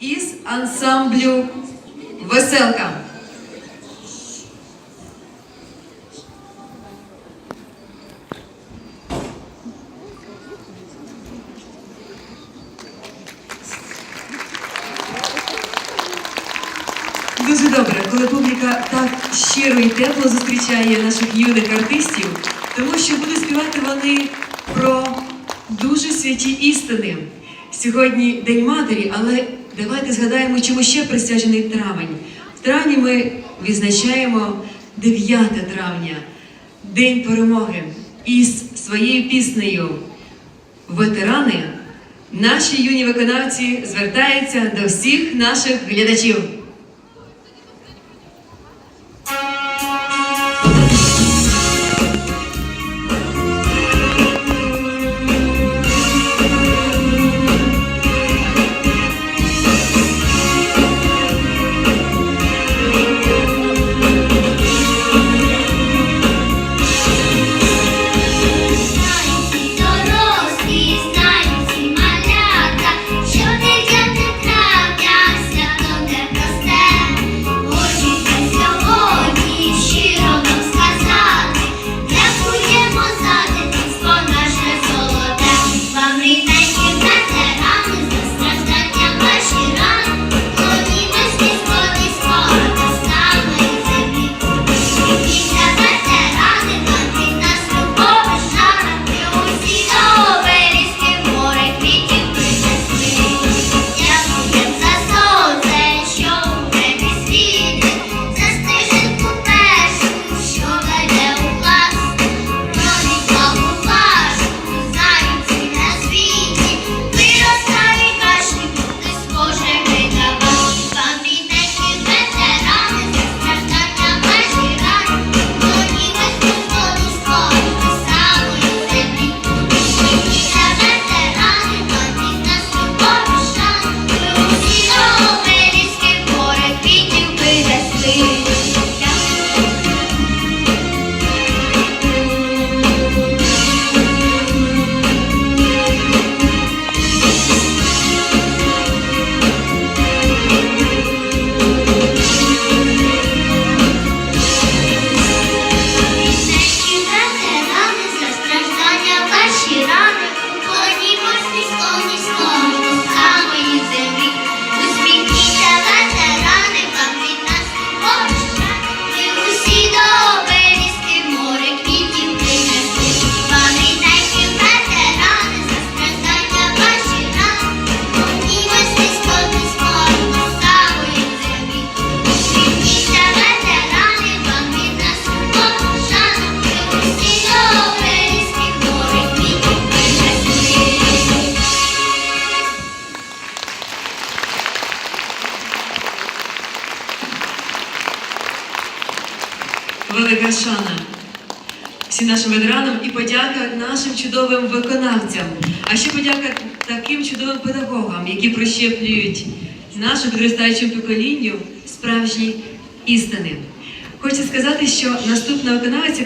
із ансамблю Веселка. Дуже добре, коли публіка так щиро і тепло зустрічає наших юних артистів, тому що будуть співати вони про дуже святі істини. Сьогодні День Матері, але давайте згадаємо, чому ще присвячений травень. В травні ми відзначаємо 9 травня, День перемоги. Із своєю піснею Ветерани наші юні виконавці звертаються до всіх наших глядачів. Велика шана всім нашим ветеранам і подяка нашим чудовим виконавцям. А ще подяка таким чудовим педагогам, які прищеплюють нашим підростаючим поколінню справжні істини. Хочу сказати, що наступна виконавиця